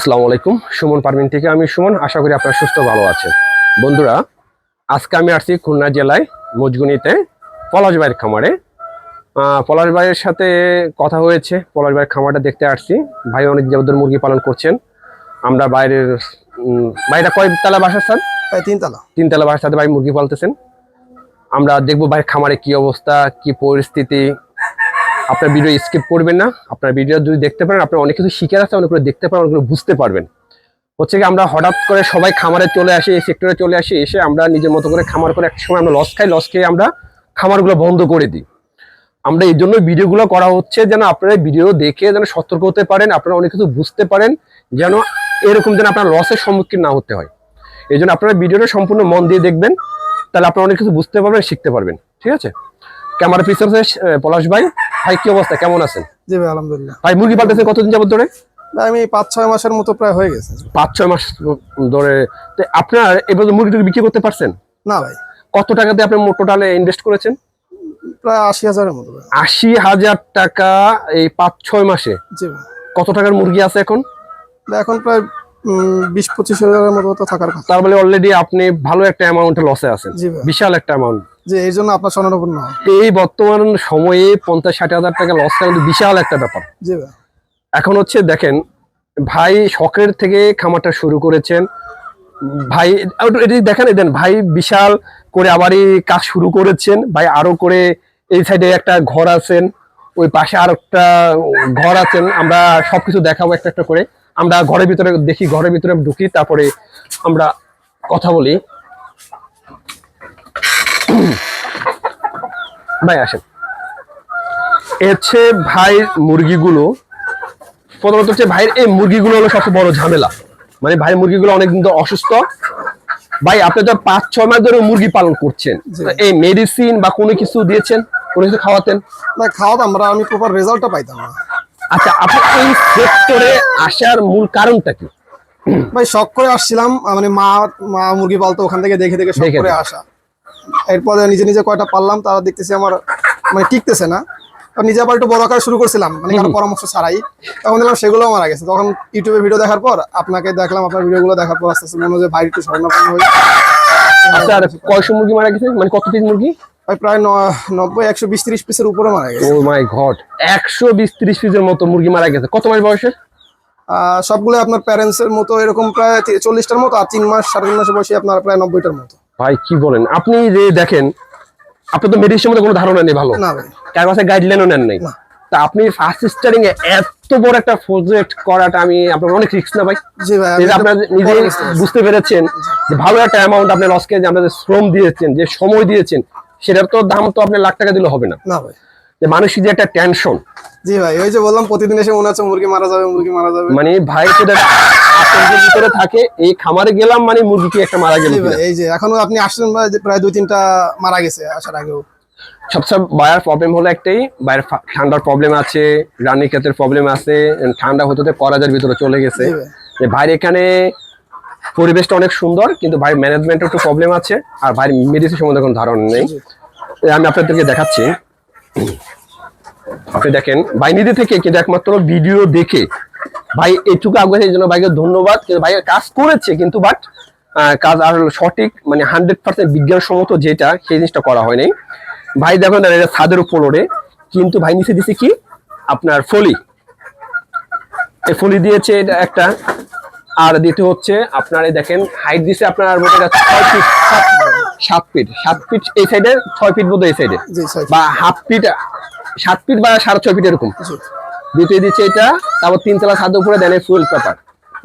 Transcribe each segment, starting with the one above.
আসসালামু আলাইকুম। সুমন পারমিন থেকে আমি সুমন। আশা করি আপনারা সুস্থ ভালো আছেন। বন্ধুরা আজকে আমি আসছি খুলনা জেলায় মজগুনিতে পলাশ ভাইয়ের খামারে। পলাশ ভাইয়ের সাথে কথা হয়েছে। পলাশ ভাইয়ের খামারটা দেখতে আসছি। ভাই অনেক যাবতীয় মুরগি পালন করছেন। আমরা বাইরের ভাইটা কয় তালা বাসার স্যার? প্রায় তিনতলা। তিনতলা বাসার সাথে ভাই মুরগি পালতেছেন। আমরা দেখব ভাইয়ের খামারে কি অবস্থা কি পরিস্থিতি। আপনার ভিডিও স্কিপ করবেন না, আপনার ভিডিও যদি দেখতে পারেন, আপনার অনেক কিছু শিখে আছে অনেকগুলো দেখতে পারেন, অনেকগুলো বুঝতে পারবেন। হচ্ছে কি, আমরা হঠাৎ করে সবাই খামারে চলে আসি, এই সেক্টরে চলে আসি, এসে আমরা নিজের মতো করে খামার করে এক সময় আমরা লস খাই লস খেয়ে আমরা খামারগুলো বন্ধ করে দিই। আমরা এই জন্য ভিডিওগুলো করা হচ্ছে যেন আপনারা ভিডিও দেখে যেন সতর্ক হতে পারেন, আপনারা অনেক কিছু বুঝতে পারেন, যেন এরকম যেন আপনার লসের সম্মুখীন না হতে হয়। এই জন্য আপনারা ভিডিওটা সম্পূর্ণ মন দিয়ে দেখবেন, তাহলে আপনারা অনেক কিছু বুঝতে পারবেন, শিখতে পারবেন, ঠিক আছে? ক্যামেরা পিছনে পলাশ ভাই ভাই কি অবস্থা? কেমন আছেন? জি ভাই আলহামদুলিল্লাহ। ভাই মুরগি পালতেছেন কতদিন যাবত ধরে? আমি পাঁচ ছয় মাসের মতো প্রায় হয়ে গেছে। পাঁচ ছয় মাস ধরে। তো আপনার এবার মুরগি বিক্রি করতে পারছেন? না ভাই। কত টাকা দিয়ে আপনি টোটালে ইনভেস্ট করেছেন? প্রায় আশি হাজারের মতো আশি হাজার টাকা এই পাঁচ ছয় মাসে? জি ভাই। কত টাকার মুরগি আছে এখন? এখন প্রায় বিশ পঁচিশ হাজারের মতো থাকার কথা। তার মানে অলরেডি আপনি ভালো একটা অ্যামাউন্টে লসে আছেন। বিশাল একটা অ্যামাউন্ট জি এই জন্য আপনার স্বর্ণপূর্ণ এই বর্তমান সময়ে পঞ্চাশ ষাট হাজার টাকা লস করা বিশাল একটা ব্যাপার। জি ভাই। এখন হচ্ছে দেখেন ভাই শখের থেকে খামারটা শুরু করেছেন। ভাই এটি দেখেন দেন ভাই বিশাল করে আবারই কাজ শুরু করেছেন। ভাই আরও করে এই সাইডে একটা ঘর আছেন ওই পাশে আর একটা ঘর আছেন। আমরা সবকিছু দেখাবো একটা একটা করে। আমরা ঘরের ভিতরে দেখি ঘরের ভিতরে ঢুকি তারপরে আমরা কথা বলি। ভাই আসেন। হচ্ছে ভাই মুরগিগুলো। প্রথমত হচ্ছে ভাইয়ের এই মুরগিগুলো হলো সবচেয়ে বড় ঝামেলা। মানে ভাই মুরগিগুলো অনেক কিন্তু অসুস্থ। ভাই আপনি তো পাঁচ ছয় মাস ধরে মুরগি পালন করছেন। এই মেডিসিন বা কোনো কিছু দিয়েছেন? কোনো কিছু খাওয়াতেন? না খাওয়াতাম আমরা আমি প্রপার রেজাল্টটা পাইতাম না। আচ্ছা আপনি এই সেক্টরে আসার মূল কারণটা কি? ভাই শখ করে আসছিলাম। মানে মা মা মুরগি পালতো ওখান থেকে দেখে দেখে শখ করে আসা। এরপরে নিজে নিজে কয়টা পারলাম তারা দেখতেছি আমার মানে টিকতেছে না। নিজে আবার একটু বড় আকার শুরু করছিলাম মানে কারও পরামর্শ ছাড়াই। তখন দেখলাম সেগুলো মারা গেছে। তখন ইউটিউবে ভিডিও দেখার পর আপনাকে দেখলাম আপনার ভিডিওগুলো দেখার পর আস্তে আস্তে মনে হয় ভাই একটু স্বর্ণপন্ন হয়ে আচ্ছা কয়শো মুরগি মারা গেছে? মানে কত পিস মুরগি? প্রায় নব্বই একশো বিশ ত্রিশ পিসের উপরে মারা ও মাই ঘট একশো বিশ ত্রিশ পিসের মতো মুরগি মারা গেছে। কত মাস বয়সের? সবগুলো আপনার প্যারেন্টস এর মতো এরকম প্রায় চল্লিশটার মতো আর তিন মাস সাড়ে তিন মাসে বয়সে আপনার প্রায় নব্বইটার মতো। ভাই কি বলেন? আপনি যে দেখেন আপনি তো মেডিসিনের মধ্যে কোনো ধারণা নেই ভালো। কার কাছে গাইডলাইনও নেন নাই। তা আপনি ফার্স্ট স্টারিং এ এত বড় একটা প্রজেক্ট করাটা আমি আপনার অনেক রিস্ক না ভাই? জি ভাই আপনার নিজে বুঝতে পেরেছেন যে ভালো একটা অ্যামাউন্ট আপনি লসকে যে আপনাদের শ্রম দিয়েছেন যে সময় দিয়েছেন সেটার তো দাম তো আপনি লাখ টাকা দিলে হবে না। না ভাই। যে মানসিক যে একটা টেনশন জি ভাই ওই যে বললাম প্রতিদিন এসে মনে হচ্ছে মুরগি মারা যাবে মুরগি মারা যাবে। মানে ভাই সেটা ভিতরে থাকে এই খামারে গেলাম মানে মুরগি কি একটা মারা গেল এই যে এখনও আপনি আসছেন ভাই প্রায় দুই তিনটা মারা গেছে আসার আগেও। সবচেয়ে বায়ার প্রবলেম হলো একটাই বাইরের ফা- ঠান্ডার প্রবলেম আছে রানী ক্ষেতের প্রবলেম আছে ঠান্ডা হতে হতে করাজের ভিতরে চলে গেছে। যে। ভাইয়ের এখানে পরিবেশটা অনেক সুন্দর কিন্তু ভাই ম্যানেজমেন্টের একটু প্রবলেম আছে আর ভাইয়ের মেডিসিন সম্বন্ধে কোনো ধারণা নেই। আমি আপনাদেরকে দেখাচ্ছি। আপনি দেখেন ভাই নিজে থেকে কিন্তু একমাত্র ভিডিও দেখে ভাই এটুকু আগে এই জন্য ভাইকে ধন্যবাদ কিন্তু ভাই কাজ করেছে কিন্তু বাট কাজ আর সঠিক মানে হান্ড্রেড পার্সেন্ট বিজ্ঞানসম্মত যেটা সেই জিনিসটা করা হয়নি। ভাই দেখুন এটা ছাদের উপর ওড়ে কিন্তু ভাই নিচে দিছে কি? আপনার ফলি। এই ফলি দিয়েছে এটা একটা আর দ্বিতীয় হচ্ছে আপনার এই দেখেন হাইট দিছে আপনার হয় ছয় ফিট সাত ফিট সাত ফিট এই সাইডে ছয় ফিট বোধ এই সাইডে বা হাফ ফিট সাত ফিট বা সাড়ে ছয় ফিট এরকম। দ্বিতীয় দিচ্ছে এটা তারপর তিনতলা ছাদের উপরে দেন ফুয়েল পেপার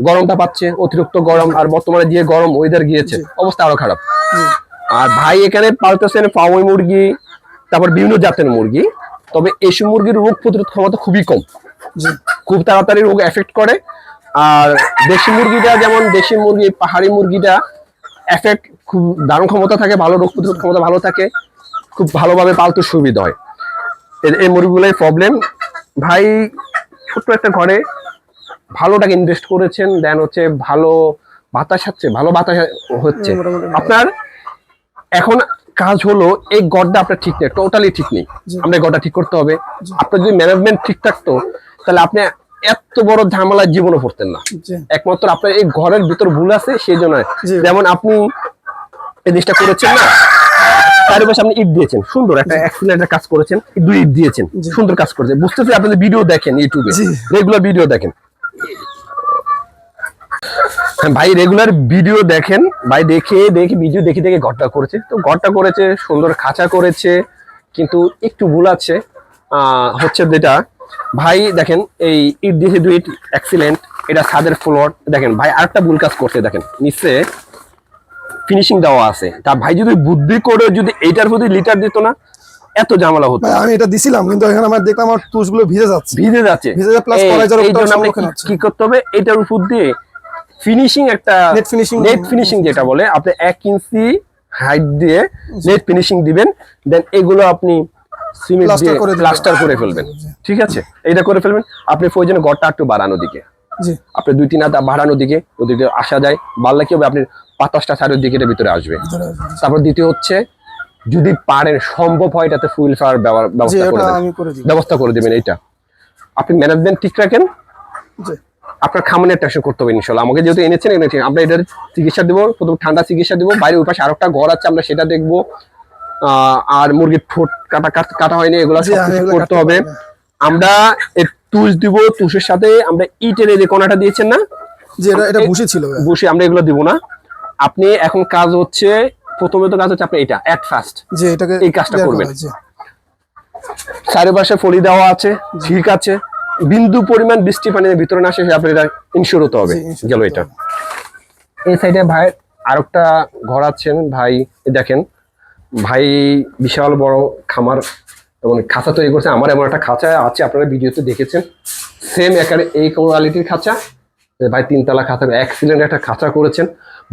গরমটা পাচ্ছে অতিরিক্ত গরম আর বর্তমানে যে গরম ওয়েদার গিয়েছে অবস্থা আরও খারাপ। আর ভাই এখানে পালতেছেন ফাওয়াই মুরগি তারপর বিভিন্ন জাতের মুরগি। তবে এসব মুরগির রোগ প্রতিরোধ ক্ষমতা খুবই কম। খুব তাড়াতাড়ি রোগ এফেক্ট করে। আর দেশি মুরগিটা যেমন দেশি মুরগি পাহাড়ি মুরগিটা এফেক্ট খুব দারুণ ক্ষমতা থাকে ভালো রোগ প্রতিরোধ ক্ষমতা ভালো থাকে খুব ভালোভাবে পালতে সুবিধা হয়। এই মুরগিগুলোই প্রবলেম ভাই ছোট্ট একটা ঘরে ভালো টাকা ইনভেস্ট করেছেন দেন হচ্ছে ভালো বাতাস হচ্ছে ভালো বাতাস হচ্ছে। আপনার এখন কাজ হলো এই গড়টা আপনার ঠিক নেই টোটালি ঠিক নেই। আমরা গড়টা ঠিক করতে হবে। আপনার যদি ম্যানেজমেন্ট ঠিক থাকতো তাহলে আপনি এত বড় ঝামেলায় জীবনে পড়তেন না। একমাত্র আপনার এই ঘরের ভিতর ভুল আছে সেই জন্য। যেমন আপনি এই জিনিসটা করেছেন না চারিপাশে আপনি ইট দিয়েছেন। সুন্দর একটা এক্সিলেন্টের কাজ করেছেন। দুই ইট দিয়েছেন। সুন্দর কাজ করেছেন। বুঝতেছি আপনাদের ভিডিও দেখেন ইউটিউবে। রেগুলার ভিডিও দেখেন। হ্যাঁ, ভাই রেগুলার ভিডিও দেখেন। ভাই দেখে দেখে ভিডিও দেখে দেখে ঘরটা করেছে। তো ঘরটা করেছে সুন্দর খাঁচা করেছে কিন্তু একটু ভুল আছে। আহ, হচ্ছে যেটা ভাই দেখেন এই ইট দিয়েছে দুই ইট এক্সিলেন্ট এটা ছাদের ফ্লোর দেখেন ভাই আরেকটা ভুল কাজ করছে দেখেন নিচে। ফিনিশিং দেওয়া আছে। তা ভাই যদি বুদ্ধি করে যদি এইটার প্রতি লিটার দিত না এত ঝামেলা হতো। আমি এটা দিছিলাম কিন্তু এখানে আমার দেখলাম আমার তুষগুলো ভিজে যাচ্ছে। ভিজে যাচ্ছে। ভিজে যাচ্ছে জন্য আপনি কি- করতে হবে? এটার উপর দিয়ে ফিনিশিং একটা Net finishing- নেট ফিনিশিং যেটা বলে আপনি এক ইঞ্চি হাইট দিয়ে নেট ফিনিশিং দিবেন দেন এগুলো আপনি সিমেন্ট দিয়ে করে প্লাস্টার করে ফেলবেন। ঠিক আছে? এটা করে ফেলবেন। আপনি প্রয়োজনে ঘরটা একটু বাড়ানো দিকে। জি। আপনি দুই তিন হাত বাড়ানো দিকে ওদিকে আসা যায় বাড়লে কি হবে? আপনি বাতাসটা সাইডের দিকে এটার ভিতরে আসবে। তারপর দ্বিতীয় হচ্ছে যদি পারেন সম্ভব হয় এটাতে ফুল ফাওয়ার জি ব্যবস্থা করে ওটা দেন আমি করে দিব ব্যবস্থা করে দেবেন এইটা। আপনি ম্যানেজমেন্ট ঠিক রাখেন? আপনার খামানের টেনশন করতে হবে ইনশাল্লাহ। আমাকে যেহেতু এনেছেন এনেছেন। আমরা এটার চিকিৎসা দেবো প্রথম ঠান্ডা চিকিৎসা দেবো বাইরে ওই পাশে আরেকটা ঘর আছে আমরা সেটা দেখব। আহ, আর মুরগির ঠোঁট কাটা কাট- কাটা হয়নি এগুলো করতে হবে। আমরা তুষ দিব তুষের সাথে আমরা ইটের এই যে কোনাটা দিয়েছেন না? যে এটা এটা ভুসি ছিল। বসে আমরা এগুলো দিব না। আপনি এখন কাজ হচ্ছে প্রথমে তো কাজ হচ্ছে আপনি এটা অ্যাট ফার্স্ট যে এটাকে এই কাজটা করবেন। করা, চারিপাশে ফলি দেওয়া আছে ঠিক আছে। বিন্দু পরিমাণ বৃষ্টি পানির ভিতরে না আসে আপনি এটা ইনশিওর হতে হবে। গেল এটা। এই সাইডে ভাই আরেকটা ঘর আছেন ভাই দেখেন। ভাই বিশাল বড় খামার এবং খাঁচা তৈরি করছে। আমার এমন একটা খাঁচা আছে আপনারা ভিডিওতে দেখেছেন। সেম একারে এই কোয়ালিটির খাঁচা। ভাই তিনতলা খাঁচা এক্সিলেন্ট একটা খাঁচা করেছেন।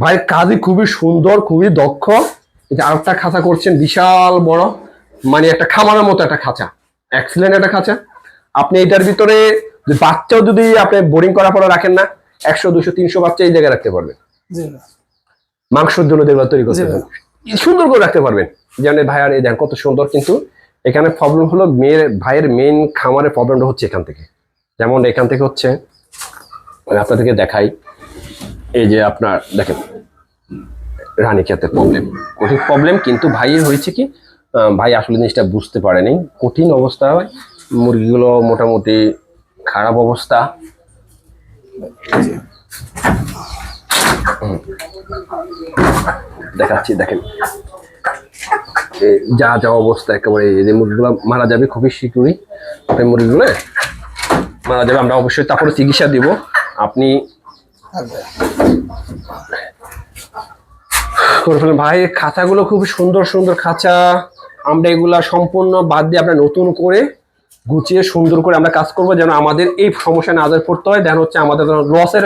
ভাই কাজই খুবই সুন্দর খুবই দক্ষ। যে আরেকটা খাঁচা করছেন বিশাল বড় মানে একটা খামারের মতো একটা খাঁচা এক্সিলেন্ট একটা খাঁচা। আপনি এটার ভিতরে বাচ্চাও যদি আপনি বোরিং করার পরে রাখেন না একশো দুশো তিনশো বাচ্চা এই জায়গায় রাখতে পারবেন। মাংসের জন্য যেগুলো তৈরি করতে সুন্দর করে রাখতে পারবেন। যেমন ভাইয়ার এই দেন কত সুন্দর কিন্তু এখানে প্রবলেম হলো মেয়ের ভাইয়ের মেন খামারের প্রবলেমটা হচ্ছে এখান থেকে। যেমন এখান থেকে হচ্ছে আপনাদেরকে দেখাই। এই যে আপনার, দেখেন, রানী খেতে প্রবলেম কঠিন প্রবলেম কিন্তু ভাইয়ের হয়েছে কি ভাই আসলে জিনিসটা বুঝতে পারেনি কঠিন অবস্থা হয়, মুরগিগুলো মোটামুটি খারাপ অবস্থা। দেখাচ্ছি, দেখেন। যা যা অবস্থা একেবারে যে মুরগিগুলো মারা যাবে খুবই শীঘ্রই। মুরগিগুলো মারা যাবে, আমরা অবশ্যই তারপরে চিকিৎসা দিব। আপনি ভাই, করে ফেলেন ভাই খাঁচাগুলো খুব সুন্দর সুন্দর খাঁচা। আমরা এগুলা সম্পূর্ণ বাদ দিয়ে আমরা নতুন করে গুছিয়ে সুন্দর করে আমরা কাজ করব যেন আমাদের এই সমস্যা না পড়তে হয় যেন হচ্ছে আমাদের লসের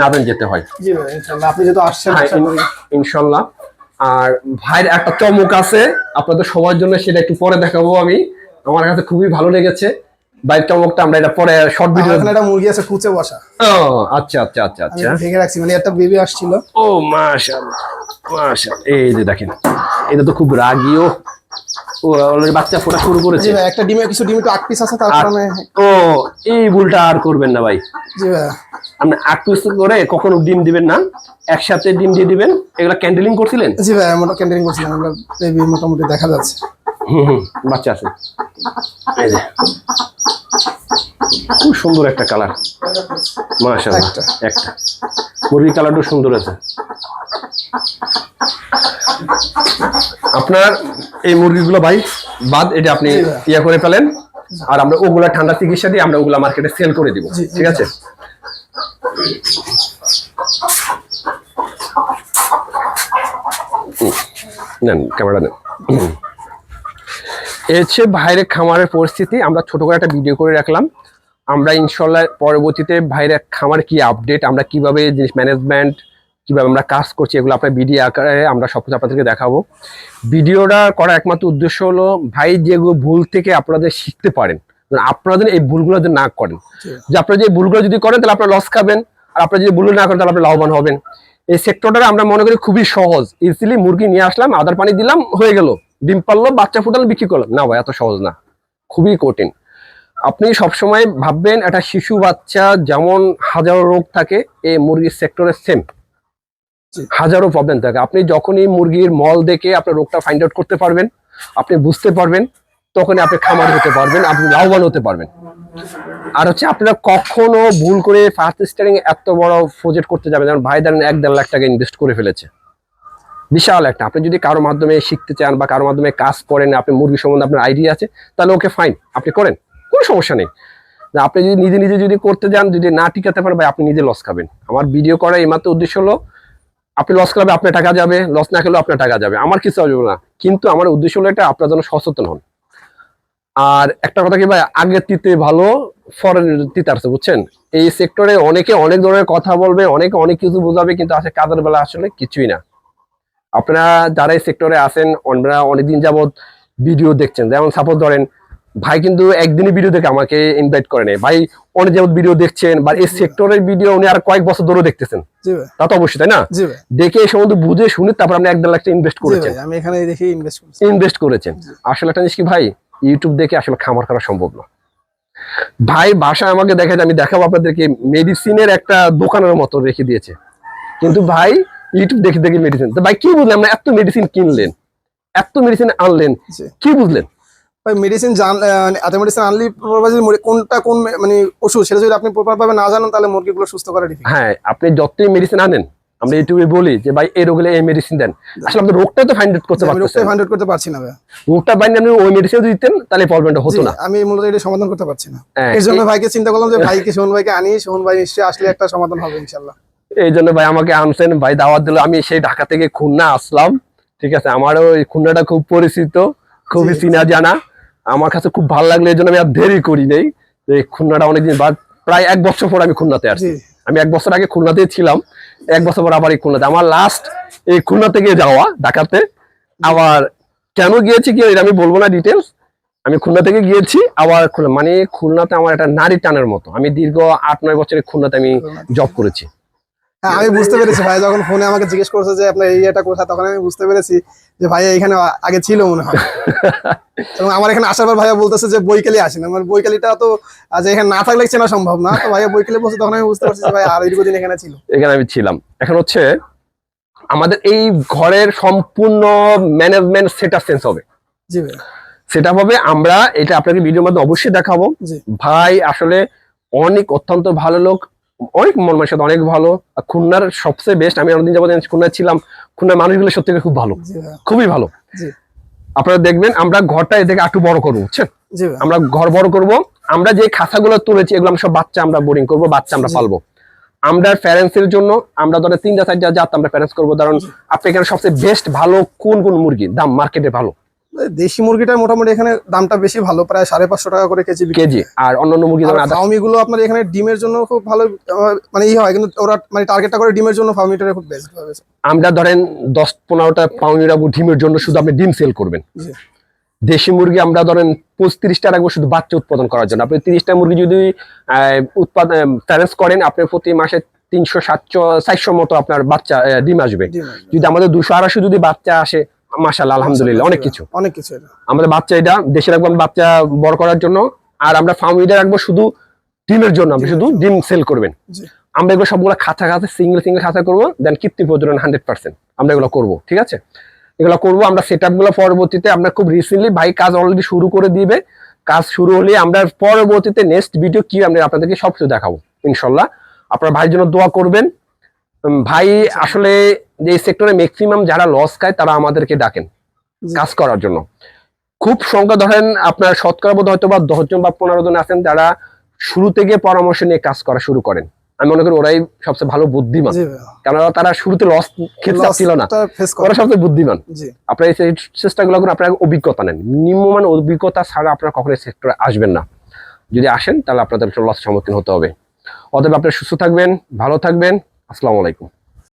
না যেতে হয়। আপনি যেহেতু আসছেন হ্যাঁ, ইনশাল্লাহ। আর ভাইয়ের একটা চমক আছে আপনাদের সবার জন্য সেটা একটু পরে দেখাবো আমি। আমার কাছে খুবই ভালো লেগেছে। ভাইয়ের চমকটা আমরা এটা পরে শর্ট ভিডিও এখানে একটা মুরগি আছে কুচে বসা। ও আচ্ছা আচ্ছা আচ্ছা আচ্ছা। ভেঙে রাখছি মানে একটা বেবি আসছিল। ও মাশাআল্লাহ মাশাআল্লাহ। এই যে দেখেন এটা তো খুব রাগিও ও। অলরেডি বাচ্চা ফোটা শুরু করেছে। ভাই একটা ডিমে কিছু ডিমে একটু আট পিস আছে তার কারণে ও এই ভুলটা আর করবেন না ভাই। জি ভাই। আপনি আট পিস করে কখনো ডিম দিবেন না একসাথে ডিম দিয়ে দিবেন। এগুলা ক্যান্ডেলিং করছিলেন? জি ভাই আমরা ক্যান্টিন করছিলাম আমরা বেবি মোটামুটি দেখা যাচ্ছে। হুম হুম বাচ্চা আছে। এই যে। খুব সুন্দর একটা কালার। মাশাআল্লাহ একটা। একটা মুরগি কালারটা সুন্দর আছে। আপনার এই মুরগিগুলো ভাই বাদ এটা আপনি। ইয়া করে ফেলেন আর আমরা ওগুলা ঠান্ডা চিকিৎসা দিয়ে আমরা ওগুলা মার্কেটে সেল করে দিব ঠিক আছে? নেন ক্যামেরা নেন। হচ্ছে ভাইয়ের খামারের পরিস্থিতি আমরা ছোট করে একটা ভিডিও করে রাখলাম। আমরা ইনশাল্লাহ পরবর্তীতে ভাইয়ের খামার কি আপডেট আমরা কীভাবে জিনিস ম্যানেজমেন্ট কীভাবে আমরা কাজ করছি এগুলো আপনার ভিডিও আকারে আমরা সব কিছু আপনাদেরকে দেখাবো। ভিডিওটা করার একমাত্র উদ্দেশ্য হলো ভাই যেগুলো ভুল থেকে আপনাদের শিখতে পারেন যেন আপনাদের এই ভুলগুলো যদি না করেন। যে আপনারা যে ভুলগুলো যদি করেন তাহলে আপনারা লস খাবেন আর আপনারা যদি ভুলগুলো না করেন তাহলে আপনারা লাভবান হবেন। এই সেক্টরটা আমরা মনে করি খুবই সহজ। ইজিলি মুরগি নিয়ে আসলাম আদার পানি দিলাম হয়ে গেল। ডিম পারল বাচ্চা ফুটালো বিক্রি করলাম। না ভাই এত সহজ না। খুবই কঠিন। আপনি সবসময় ভাববেন একটা শিশু বাচ্চা যেমন হাজারো রোগ থাকে এই মুরগির সেক্টরে সেম হাজারো প্রবলেম থাকে। আপনি যখনই মুরগির মল দেখে আপনার রোগটা ফাইন্ড আউট করতে পারবেন আপনি বুঝতে পারবেন তখনই আপনি খামার হতে পারবেন আপনি লাভবান হতে পারবেন। আর হচ্ছে আপনারা কখনো ভুল করে ফার্স্ট স্টারিং এত বড় প্রজেক্ট করতে যাবেন যেমন ভাই ধরেন এক দেড় লাখ টাকা ইনভেস্ট করে ফেলেছে। বিশাল একটা। আপনি যদি কারোর মাধ্যমে শিখতে চান বা কারোর মাধ্যমে কাজ করেন আপনি মুরগি সম্বন্ধে আপনার আইডিয়া আছে তাহলে ওকে ফাইন আপনি করেন। কোনো সমস্যা নেই। আপনি যদি নিজে নিজে যদি করতে যান, যদি না টিকাতে পারেন, ভাই আপনি নিজে লস খাবেন। আমার ভিডিও করার এইমাত্র উদ্দেশ্য হলো, আপনি লস খাবে, আপনার টাকা যাবে লস না খেলেও আপনার টাকা যাবে। আমার কিছু আসবে না, কিন্তু আমার উদ্দেশ্য হলো এটা, আপনার জন্য সচেতন হন। আর একটা কথা কি ভাই আগের তিতে ভালো ফরেন তিতে আছে বুঝছেন? এই সেক্টরে অনেকে অনেক ধরনের কথা বলবে, অনেকে অনেক কিছু বোঝাবে, কিন্তু আসলে কাজের বেলা আসলে কিছুই না। আপনারা যারা এই সেক্টরে আছেন ওনারা অনেকদিন যাবত ভিডিও দেখছেন, যেমন সাপোজ ধরেন ভাই কিন্তু একদিনই ভিডিও দেখে আমাকে ইনভাইট করে নেই ভাই অনেক যাবত ভিডিও দেখছেন বা এই সেক্টরের ভিডিও উনি আর কয়েক বছর ধরে দেখতেছেন। তা তো অবশ্যই তাই না? দেখে এই সম্বন্ধে বুঝে শুনে তারপর আপনি এক দেড় লাখ ইনভেস্ট করেছেন। আমি এখানে দেখে ইনভেস্ট করছি। ইনভেস্ট করেছেন। আসলে একটা জিনিস কি ভাই ইউটিউব দেখে আসলে খামার করা সম্ভব না। ভাই বাসায় আমাকে দেখা আমি দেখাবো আপনাদেরকে মেডিসিনের একটা দোকানের মতো রেখে দিয়েছে। কিন্তু ভাই ইউটিউব দেখে দেখে মেডিসিন তো ভাই কি বুঝলেন আমরা এত মেডিসিন কিনলেন এত মেডিসিন আনলেন কি বুঝলেন? ভাই মেডিসিন জান এত মেডিসিন আনলি কোনটা কোন মানে ওষুধ সেটা যদি আপনি প্রপার ভাবে না জানেন তাহলে মুরগিগুলো সুস্থ করা ডিফিকাল্ট হ্যাঁ আপনি যতই মেডিসিন আনেন আমরা ইউটিউবে বলি যে ভাই এই রোগলে এই মেডিসিন দেন। আসলে আপনি রোগটা তো ফাইন্ড আউট করতে আমি পারতেছেন। রোগটা হান্ড্রেড করতে পারছি না ভাই রোগটা বাইন্ড আপনি ওই মেডিসিন দিতেন তাহলে প্রবলেমটা হতো না। আমি মূলত এটা সমাধান করতে পারছি না। হ্যাঁ, এর জন্য ভাইকে চিন্তা করলাম যে ভাইকে সোহন ভাইকে আনি সোহন ভাই নিশ্চয়ই আসলে একটা সমাধান হবে ইনশাল্লাহ এই জন্য ভাই আমাকে আনছেন ভাই দাওয়াত দিল। আমি সেই ঢাকা থেকে খুলনা আসলাম ঠিক আছে? আমারও এই খুলনাটা খুব পরিচিত খুবই চিনা জানা আমার কাছে খুব ভালো লাগল এই জন্য আমি আর দেরি করি নেই। খুলনাটা অনেকদিন বাদ প্রায় এক বছর পর আমি খুলনাতে আসছি। আমি এক বছর আগে খুলনাতে ছিলাম এক বছর পর আবার এই খুলনাতে। আমার লাস্ট এই খুলনা থেকে যাওয়া ঢাকাতে। আবার কেন গিয়েছি কি আমি বলব না ডিটেলস আমি খুলনা থেকে গিয়েছি আবার খুলনা মানে খুলনাতে আমার একটা নারী টানের মতো। আমি দীর্ঘ আট নয় বছরের খুলনাতে আমি জব করেছি। আমি বুঝতে পেরেছি ভাই যখন ফোনে আমাকে জিজ্ঞেস করছে যে আপনার এই এটা কোথায় তখন আমি বুঝতে পেরেছি যে ভাই এখানে আগে ছিল মনে হয়। এবং আমার এখানে আসার পর ভাইয়া বলতেছে যে বইকালি আসেন। আমার বইকালিটা তো আজ এখানে না থাকলে চেনা সম্ভব না। তো ভাইয়া বইকালি বলছে তখন আমি বুঝতে পারছি যে ভাই আর দীর্ঘদিন এখানে ছিল। এখানে আমি ছিলাম। এখন হচ্ছে আমাদের এই ঘরের সম্পূর্ণ ম্যানেজমেন্ট সেটআপ চেঞ্জ হবে। জি ভাই সেটা হবে আমরা এটা আপনাকে ভিডিওর মধ্যে অবশ্যই দেখাবো। ভাই আসলে অনেক অত্যন্ত ভালো লোক। অনেক মন সাথে অনেক ভালো। আর খুলনার সবচেয়ে বেস্ট আমি অনেকদিন যাবত খুলনায় ছিলাম। খুলনার মানুষগুলো সত্যি খুব ভালো। খুবই ভালো। আপনারা দেখবেন আমরা ঘরটা এদিকে একটু বড় করব বুঝছেন? আমরা ঘর বড় করব। আমরা যে খাঁচাগুলো তুলেছি এগুলো আমরা সব বাচ্চা আমরা বোরিং করব বাচ্চা আমরা পালবো। আমরা প্যারেন্টসের জন্য আমরা ধরেন তিনটা চারটা জাত আমরা প্যারেন্টস করব। কারণ আপনি এখানে সবচেয়ে বেস্ট ভালো কোন কোন মুরগি? দাম মার্কেটে ভালো। দেশি মুরগিটা মোটামুটি এখানে দামটা বেশি ভালো প্রায় সাড়ে পাঁচশো টাকা করে কেজি কেজি। আর অন্যান্য মুরগি ফার্মি গুলো আপনার এখানে ডিমের জন্য খুব ভালো মানে ই হয় কিন্তু ওরা মানে টার্গেটটা করে ডিমের জন্য ফার্মিটা খুব বেস্ট ভাবে। আমরা ধরেন দশ পনেরোটা পাউনি রাখব ডিমের জন্য শুধু আপনি ডিম সেল করবেন। দেশি মুরগি আমরা ধরেন পঁয়ত্রিশটা রাখব শুধু বাচ্চা উৎপাদন করার জন্য। আপনি তিরিশটা মুরগি যদি উৎপাদন প্যারেন্টস করেন আপনি প্রতি মাসে তিনশো সাতশো চারশো মতো আপনার বাচ্চা ডিম আসবে। যদি আমাদের দুশো আড়াইশো যদি বাচ্চা আসে মাসাল্লাহ আলহামদুলিল্লাহ অনেক কিছু। অনেক কিছু আমাদের বাচ্চা এটা দেশে রাখব আমরা বাচ্চা বড় করার জন্য আর আমরা ফার্ম উইডে রাখব শুধু ডিমের জন্য আপনি শুধু ডিম সেল করবেন। আমরা এগুলো সবগুলো খাঁচা খাঁচা সিঙ্গেল সিঙ্গেল খাঁচা করব দেন কৃত্রিম প্রজনন হান্ড্রেড পার্সেন্ট আমরা এগুলো করব ঠিক আছে? এগুলো করব আমরা সেটগুলো পরবর্তীতে আমরা খুব রিসেন্টলি ভাই কাজ অলরেডি শুরু করে দিবে। কাজ শুরু হলে আমরা পরবর্তীতে নেক্সট ভিডিও কি আমরা আপনাদেরকে সব কিছু দেখাবো ইনশাল্লাহ আপনার ভাইয়ের জন্য দোয়া করবেন। ভাই আসলে যে সেক্টরে ম্যাক্সিমাম যারা লস খায় তারা আমাদেরকে ডাকেন কাজ করার জন্য। খুব সংখ্যা ধরেন আপনার শতকরা বোধ হয়তো বা দশজন বা পনেরো জন আছেন যারা শুরু থেকে পরামর্শ নিয়ে কাজ করা শুরু করেন। আমি মনে করি ওরাই সবচেয়ে ভালো বুদ্ধিমান। কারণ তারা শুরুতে লস খেতে চাচ্ছিল না। ওরা সবচেয়ে বুদ্ধিমান। আপনার এই চেষ্টাগুলো করুন আপনার অভিজ্ঞতা নেন। নিম্নমান অভিজ্ঞতা ছাড়া আপনারা কখনো সেক্টরে আসবেন না। যদি আসেন তাহলে আপনাদের লস সম্মুখীন হতে হবে। অতএব আপনারা সুস্থ থাকবেন ভালো থাকবেন। আসসালামু আলাইকুম।